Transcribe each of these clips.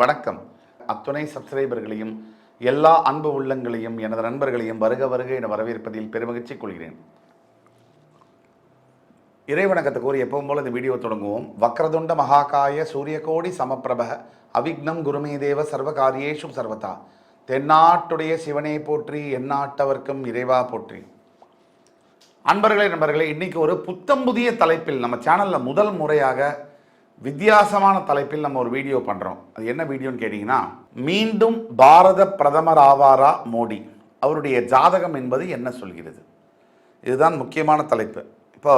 வணக்கம். அத்துணை சப்ஸ்கிரைபர்களையும் எல்லா அன்பு உள்ளங்களையும் எனது நண்பர்களையும் வருக வருக என வரவேற்பதில் பெருமகிழ்ச்சி கொள்கிறேன். இறைவணக்கத்தை கூறி எப்பவும் போல இந்த வீடியோ தொடங்குவோம். வக்ரதுண்ட மகாகாய சூரியகோடி சமப்பிரப அவிக்னம் குருமே தேவ சர்வகாரியேஷு சர்வதா. தென்னாட்டுடைய சிவனை போற்றி எந்நாட்டவர்க்கும் இறைவா போற்றி. அன்பர்களே நண்பர்களே இன்னைக்கு ஒரு புத்தம் புதிய தலைப்பில் நம்ம சேனலில் முதல் முறையாக வித்தியாசமான தலைப்பில் நம்ம ஒரு வீடியோ பண்ணுறோம் அது என்ன வீடியோன்னு கேட்டிங்கன்னா மீண்டும் பாரத பிரதமர் ஆவாரா மோடி? அவருடைய ஜாதகம் என்பது என்ன சொல்கிறது? இதுதான் முக்கியமான தலைப்பு. இப்போ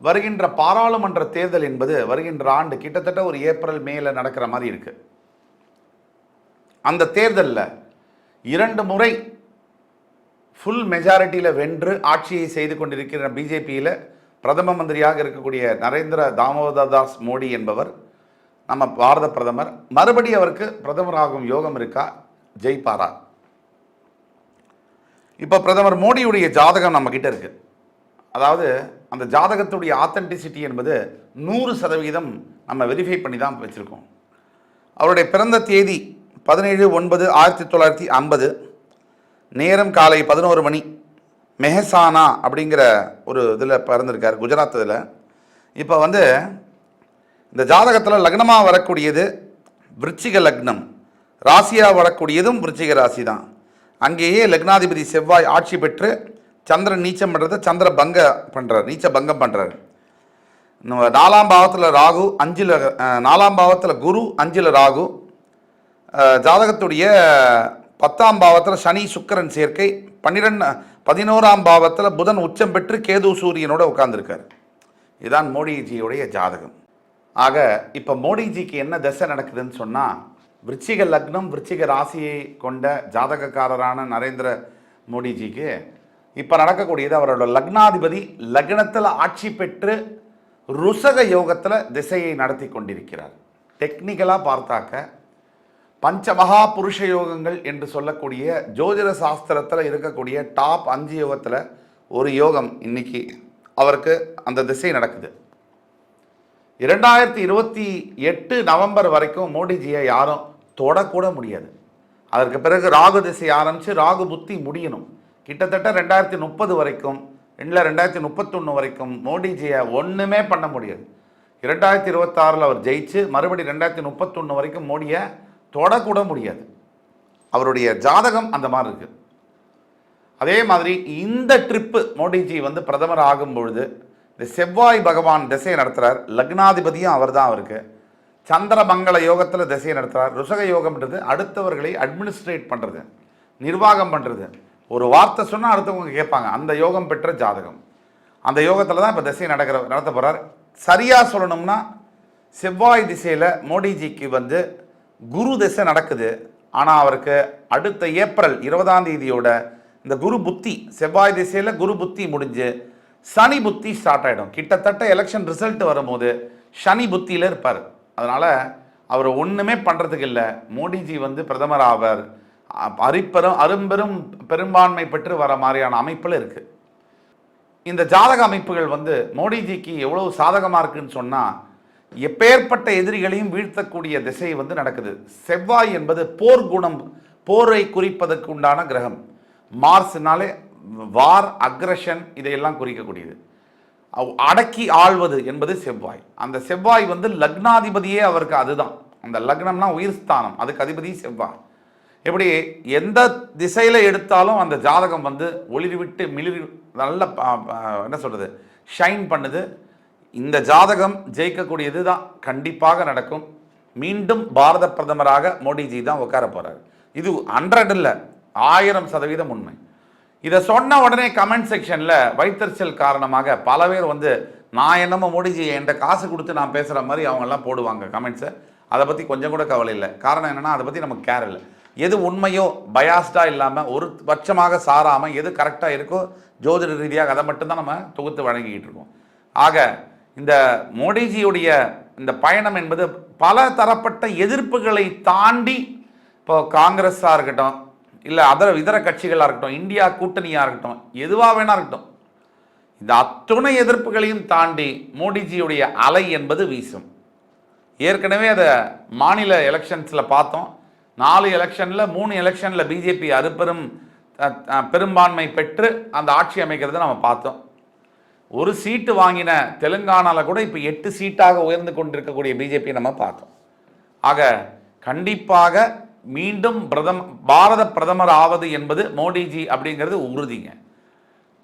வருகின்ற பாராளுமன்ற தேர்தல் என்பது வருகின்ற ஆண்டு கிட்டத்தட்ட ஒரு ஏப்ரல் மேல நடக்கிற மாதிரி இருக்கு. அந்த தேர்தலில் இரண்டு முறை ஃபுல் மெஜாரிட்டியில் வென்று ஆட்சியை செய்து கொண்டிருக்கிற பிஜேபியில் பிரதம மந்திரியாக இருக்கக்கூடிய நரேந்திர தாமோதர் தாஸ் மோடி என்பவர் நம்ம பாரத பிரதமர் மறுபடி அவருக்கு பிரதமராகும் யோகம் இருக்கா? ஜெயிப்பாரா? இப்போ பிரதமர் மோடியுடைய ஜாதகம் நம்மக்கிட்ட இருக்குது அதாவது அந்த ஜாதகத்துடைய ஆத்தென்டிசிட்டி என்பது நூறு சதவீதம் நம்ம வெரிஃபை பண்ணி தான் வச்சுருக்கோம். அவருடைய பிறந்த தேதி பதினேழு ஒன்பது ஆயிரத்தி தொள்ளாயிரத்தி ஐம்பது. நேரம் காலை பதினோரு மணி. மெஹசானா அப்படிங்கிற ஒரு இதில் பிறந்திருக்கார் குஜராத் இதில். இப்போ வந்து இந்த ஜாதகத்தில் லக்னமாக வரக்கூடியது விருச்சிக லக்னம். ராசியாக வரக்கூடியதும் விருச்சிக ராசி தான். அங்கேயே லக்னாதிபதி செவ்வாய் ஆட்சி பெற்று சந்திரன் நீச்சம் பண்ணுறது சந்திர பங்க பண்ணுறார் நீச்ச பங்கம் பண்ணுறாரு நாலாம் பாவத்தில் ராகு அஞ்சில் நாலாம் பாவத்தில் குரு அஞ்சில் ராகு. ஜாதகத்துடைய பத்தாம் பாவத்தில் சனி சுக்கரன் சேர்க்கை. பன்னிரெண்டு பதினோராம் பாவத்தில் புதன் உச்சம் பெற்று கேது சூரியனோட உட்கார்ந்திருக்காரு. இதுதான் மோடிஜியுடைய ஜாதகம். ஆக இப்போ மோடிஜிக்கு என்ன திசை நடக்குதுன்னு சொன்னால் விருச்சிக லக்னம் விருச்சிக ராசியை கொண்ட ஜாதகக்காரரான நரேந்திர மோடிஜிக்கு இப்போ நடக்கக்கூடியது அவரோட லக்னாதிபதி லக்னத்தில் ஆட்சி பெற்று ருசக யோகத்தில் திசையை நடத்தி கொண்டிருக்கிறார். டெக்னிக்கலாக பார்த்தாக்க பஞ்சமகா புருஷ யோகங்கள் என்று சொல்லக்கூடிய ஜோதிட சாஸ்திரத்தில் இருக்கக்கூடிய டாப் அஞ்சு யோகத்தில் ஒரு யோகம் இன்னைக்கு அவருக்கு அந்த திசை நடக்குது. இரண்டாயிரத்தி இருபத்தி எட்டு நவம்பர் வரைக்கும் மோடிஜியை யாரும் தொடக்கூட முடியாது. அதற்கு பிறகு ராகு திசை ஆரம்பித்து ராகு புத்தி முடியணும். கிட்டத்தட்ட ரெண்டாயிரத்தி முப்பது வரைக்கும் இல்லை ரெண்டாயிரத்தி முப்பத்தொன்று வரைக்கும் மோடிஜியை ஒன்றுமே பண்ண முடியாது. இரண்டாயிரத்தி இருபத்தாறில் அவர் ஜெயிச்சு மறுபடி ரெண்டாயிரத்தி முப்பத்தொன்று வரைக்கும் மோடியை தொடக்கூட முடியாது. அவருடைய ஜாதகம் அந்த மாதிரி இருக்குது அதே மாதிரி இந்த ட்ரிப்பு மோடிஜி வந்து பிரதமர் ஆகும் பொழுது இந்த செவ்வாய் பகவான் திசையை நடத்துகிறார் லக்னாதிபதியும் அவர் தான் அவருக்கு. சந்திரமங்கல யோகத்தில் திசையை நடத்துகிறார் ருசக யோகம்ன்றது அடுத்தவர்களை அட்மினிஸ்ட்ரேட் பண்ணுறது நிர்வாகம் பண்ணுறது ஒரு வார்த்தை சொன்னால் அடுத்தவங்க கேட்பாங்க. அந்த யோகம் பெற்ற ஜாதகம். அந்த யோகத்தில் தான் இப்போ திசை நடக்கிற நடத்த போகிறார் சரியாக சொல்லணும்னா செவ்வாய் திசையில் மோடிஜிக்கு வந்து குரு திசை நடக்குது. ஆனால் அவருக்கு அடுத்த ஏப்ரல் இருபதாம் தேதியோட இந்த குரு புத்தி செவ்வாய் திசையில் குரு புத்தி முடிஞ்சு சனி புத்தி ஸ்டார்ட் ஆகிடும் கிட்டத்தட்ட எலெக்ஷன் ரிசல்ட் வரும்போது சனி புத்தியில் இருப்பார். அதனால் அவர் ஒன்றுமே பண்ணுறதுக்கு இல்லை. மோடிஜி வந்து பிரதமர் ஆவார். அரிப்பெரும் அரும்பெரும் பெரும்பான்மை பெற்று வர மாதிரியான அமைப்பில் இருக்குது இந்த ஜாதக அமைப்புகள் வந்து மோடிஜிக்கு எவ்வளோ சாதகமாக இருக்குன்னு சொன்னால் எப்பேற்பட்ட எதிரிகளையும் வீழ்த்தக்கூடிய திசை வந்து நடக்குது. செவ்வாய் என்பது போர் குணம் போரை குறிப்பதற்கு உண்டான கிரகம். மார்ஸ்னாலே வார் அக்ரஷன் இதையெல்லாம் குறிக்கக்கூடியது. அடக்கி ஆள்வது என்பது செவ்வாய். அந்த செவ்வாய் வந்து லக்னாதிபதியே அவருக்கு அதுதான். அந்த லக்னம்னா உயிர் ஸ்தானம் அதுக்கு அதிபதி செவ்வாய். எப்படி எந்த திசையில் எடுத்தாலும் அந்த ஜாதகம் வந்து ஒளிர்விட்டு மிளிர் நல்ல என்ன சொல்கிறது ஷைன் பண்ணுது. இந்த ஜாதகம் ஜெயிக்கக்கூடியது தான். கண்டிப்பாக நடக்கும். மீண்டும் பாரத பிரதமராக மோடிஜி தான் உட்கார போகிறார் இது ஹண்ட்ரட் இல்லை ஆயிரம் சதவீதம் உண்மை. இதை சொன்ன உடனே கமெண்ட் செக்ஷனில் வைத்தறிச்சல் காரணமாக பல பேர் வந்து நான் என்னமோ மோடிஜி என்கிட்ட காசு கொடுத்து நான் பேசுகிற மாதிரி அவங்கெல்லாம் போடுவாங்க கமெண்ட்ஸை அதை பற்றி கொஞ்சம் கூட கவலை இல்லை. காரணம் என்னென்னா அதை பற்றி நமக்கு கேர் இல்லை. எது உண்மையோ பயாஸ்டாக இல்லாமல் ஒரு பட்சமாக சாராமல் எது கரெக்டாக இருக்கோ ஜோதிட ரீதியாக அதை மட்டும்தான் நம்ம தொகுத்து வழங்கிக்கிட்டு இருக்கோம். ஆக இந்த மோடிஜியுடைய இந்த பயணம் என்பது பல தரப்பட்ட எதிர்ப்புகளை தாண்டி இப்போ காங்கிரஸாக இருக்கட்டும் இல்லை அதர இதர கட்சிகளாக இருக்கட்டும் இந்தியா கூட்டணியாக இருக்கட்டும் எதுவாக வேணா இருக்கட்டும் இந்த அத்துணை எதிர்ப்புகளையும் தாண்டி மோடிஜியுடைய அலை என்பது வீசும். ஏற்கனவே அதை மாநில எலெக்ஷன்ஸில் பார்த்தோம். நாலு எலெக்ஷனில் மூணு எலெக்ஷனில் பிஜேபி அறுபெரும் பெரும்பான்மை பெற்று அந்த ஆட்சி அமைக்கிறத நம்ம பார்த்தோம். ஒரு சீட்டு வாங்கின தெலுங்கானாவில் கூட இப்போ எட்டு சீட்டாக உயர்ந்து கொண்டிருக்கக்கூடிய பிஜேபி நம்ம பார்த்தோம். ஆக கண்டிப்பாக மீண்டும் பிரதம பாரத பிரதமர் ஆவது என்பது மோடிஜி அப்படிங்கிறது உறுதிங்க.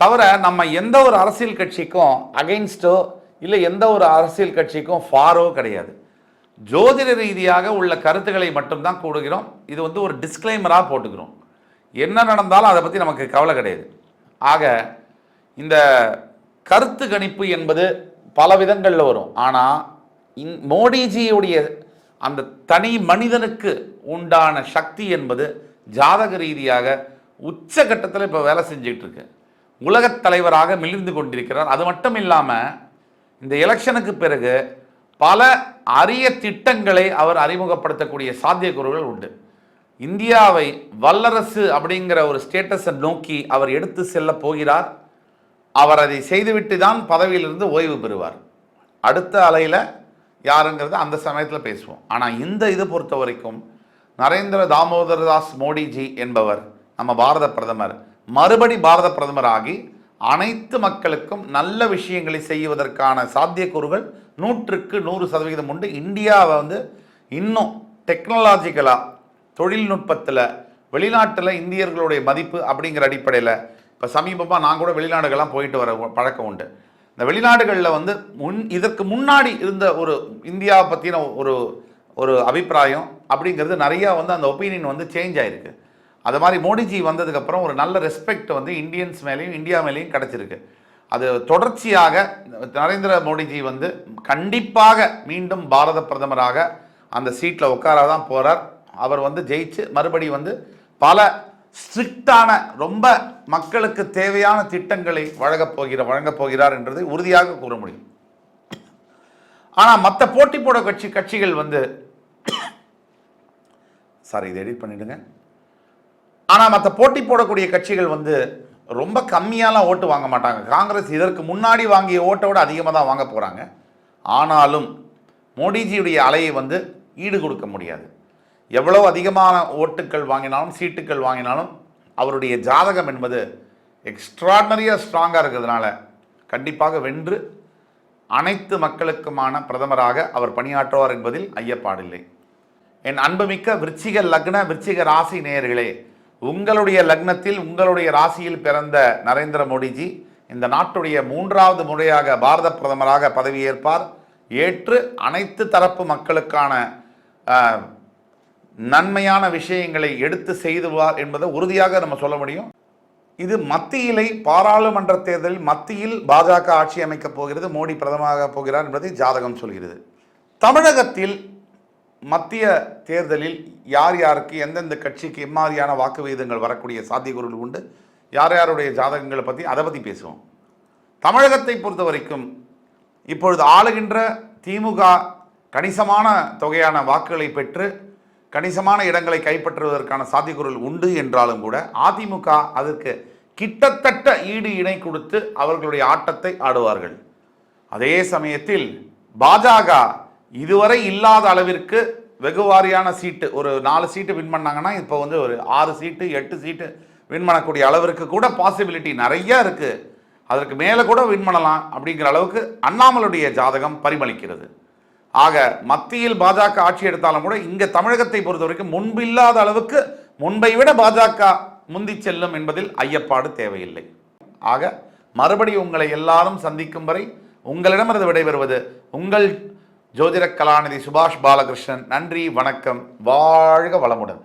தவிர நம்ம எந்த ஒரு அரசியல் கட்சிக்கும் அகைன்ஸ்டோ இல்லை எந்த ஒரு அரசியல் கட்சிக்கும் ஃபாரோ கிடையாது. ஜோதிட ரீதியாக உள்ள கருத்துக்களை மட்டும்தான் கூடுகிறோம் இது வந்து ஒரு டிஸ்க்ளைமராக போட்டுக்கிறோம். என்ன நடந்தாலும் அதை பற்றி நமக்கு கவலை கிடையாது. ஆக இந்த கருத்து கணிப்பு என்பது பல விதங்களில் வரும். ஆனால் இந் மோடிஜியுடைய அந்த தனி மனிதனுக்கு உண்டான சக்தி என்பது ஜாதக ரீதியாக உச்சகட்டத்தில் இப்போ வேலை செஞ்சுக்கிட்டு இருக்கு உலகத் தலைவராக மிளிர்ந்து கொண்டிருக்கிறார். அது மட்டும் இல்லாமல் இந்த எலெக்ஷனுக்கு பிறகு பல அரிய திட்டங்களை அவர் அறிமுகப்படுத்தக்கூடிய சாத்தியக்கூறுகள் உண்டு. இந்தியாவை வல்லரசு அப்படிங்கிற ஒரு ஸ்டேட்டஸை நோக்கி அவர் எடுத்து செல்ல போகிறார். அவர் அதை செய்துவிட்டு தான் பதவியிலிருந்து ஓய்வு பெறுவார். அடுத்த அலையில் யாருங்கிறத அந்த சமயத்தில் பேசுவோம். ஆனால் இந்த இதை பொறுத்த வரைக்கும் நரேந்திர தாமோதரதாஸ் மோடிஜி என்பவர் நம்ம பாரத பிரதமர். மறுபடி பாரத பிரதமர் ஆகி அனைத்து மக்களுக்கும் நல்ல விஷயங்களை செய்வதற்கான சாத்தியக்கூறுகள் நூற்றுக்கு நூறு சதவிகிதம் உண்டு. இந்தியாவை வந்து இன்னும் டெக்னாலஜிக்கலாக தொழில்நுட்பத்தில் வெளிநாட்டில் இந்தியர்களுடைய மதிப்பு அப்படிங்கிற அடிப்படையில் இப்போ சமீபமாக நான் கூட வெளிநாடுகள்லாம் போயிட்டு வர பழக்கம் உண்டு. இந்த வெளிநாடுகளில் வந்து முன் இதற்கு முன்னாடி இருந்த ஒரு இந்தியாவை பற்றின ஒரு ஒரு அபிப்பிராயம் அப்படிங்கிறது நிறையா வந்து அந்த ஒப்பீனியன் வந்து சேஞ்ச் ஆகிருக்கு அது மாதிரி மோடிஜி வந்ததுக்கப்புறம் ஒரு நல்ல ரெஸ்பெக்ட் வந்து இந்தியன்ஸ் மேலேயும் இந்தியா மேலேயும் கிடச்சிருக்கு. அது தொடர்ச்சியாக நரேந்திர மோடிஜி வந்து கண்டிப்பாக மீண்டும் பாரத பிரதமராக அந்த சீட்டில் உட்காராதான் போகிறார் அவர் வந்து ஜெயிச்சு மறுபடி வந்து பல ஸ்ட்ரிக்டான ரொம்ப மக்களுக்கு தேவையான திட்டங்களை வழங்கப் போகிற வழங்கப் போகிறார் என்றதை உறுதியாக கூற முடியும். ஆனால் மற்ற போட்டி போட கட்சி கட்சிகள் வந்து சாரி இதை எடிட் பண்ணிடுங்க. ஆனால் மற்ற போட்டி போடக்கூடிய கட்சிகள் வந்து ரொம்ப கம்மியாலாம் ஓட்டு வாங்க மாட்டாங்க. காங்கிரஸ் இதற்கு முன்னாடி வாங்கிய ஓட்டை விட அதிகமாக தான் வாங்க போகிறாங்க ஆனாலும் மோடிஜியுடைய அலையை வந்து ஈடு கொடுக்க முடியாது. எவ்வளோ அதிகமான ஓட்டுக்கள் வாங்கினாலும் சீட்டுக்கள் வாங்கினாலும் அவருடைய ஜாதகம் என்பது எக்ஸ்ட்ராடனரியாக ஸ்ட்ராங்காக இருக்கிறதுனால கண்டிப்பாக வென்று அனைத்து மக்களுக்குமான பிரதமராக அவர் பணியாற்றுவார் என்பதில் ஐயப்பாடில்லை என் அன்புமிக்க விருச்சிக லக்ன விருச்சிக ராசி நேயர்களே உங்களுடைய லக்னத்தில் உங்களுடைய ராசியில் பிறந்த நரேந்திர மோடிஜி இந்த நாட்டுடைய மூன்றாவது முறையாக பாரத பிரதமராக பதவியேற்பார். ஏற்று அனைத்து தரப்பு மக்களுக்கான நன்மையான விஷயங்களை எடுத்து செய்துவார் என்பதை உறுதியாக நம்ம சொல்ல முடியும். இது மத்தியிலை பாராளுமன்ற தேர்தலில் மத்தியில் பாஜக ஆட்சி அமைக்கப் போகிறது மோடி பிரதமராக போகிறார் என்பதை ஜாதகம் சொல்கிறது. தமிழகத்தில் மத்திய தேர்தலில் யார் யாருக்கு எந்தெந்த கட்சிக்கு எம்மாதிரியான வாக்கு விகிதங்கள் வரக்கூடிய சாத்தியக்கூறுகள் உண்டு? யார் யாருடைய ஜாதகங்களை பற்றி அதை பற்றி பேசுவோம். தமிழகத்தை பொறுத்த வரைக்கும் இப்பொழுது ஆளுகின்ற திமுக கணிசமான தொகையான வாக்குகளை பெற்று கணிசமான இடங்களை கைப்பற்றுவதற்கான சாத்தியக்கூறுகள் உண்டு என்றாலும் கூட அதிமுக அதற்கு கிட்டத்தட்ட ஈடு இணை கொடுத்து அவர்களுடைய ஆட்டத்தை ஆடுவார்கள். அதே சமயத்தில் பாஜக இதுவரை இல்லாத அளவிற்கு வெகுவாரியான சீட்டு ஒரு நாலு சீட்டு வின் பண்ணாங்கன்னா இப்போ வந்து ஒரு ஆறு சீட்டு எட்டு சீட்டு வின் பண்ணக்கூடிய அளவிற்கு கூட பாசிபிலிட்டி நிறைய இருக்குது அதற்கு மேலே கூட வின் பண்ணலாம் அப்படிங்கிற அளவுக்கு அண்ணாமலுடைய ஜாதகம் பரிமளிக்கிறது. ஆக மத்தியில் பாஜக ஆட்சி எடுத்தாலும் கூட இங்க தமிழகத்தை பொறுத்த வரைக்கும் முன்பு இல்லாத அளவுக்கு முன்பை விட பாஜக முந்தி செல்லும் என்பதில் ஐயப்பாடு தேவையில்லை. ஆக மறுபடி உங்களை எல்லாரும் சந்திக்கும் வரை உங்களிடமிருந்து விடைபெறுவது உங்கள் ஜோதிட கலாநிதி சுபாஷ் பாலகிருஷ்ணன். நன்றி வணக்கம் வாழ்க வளமுடன்.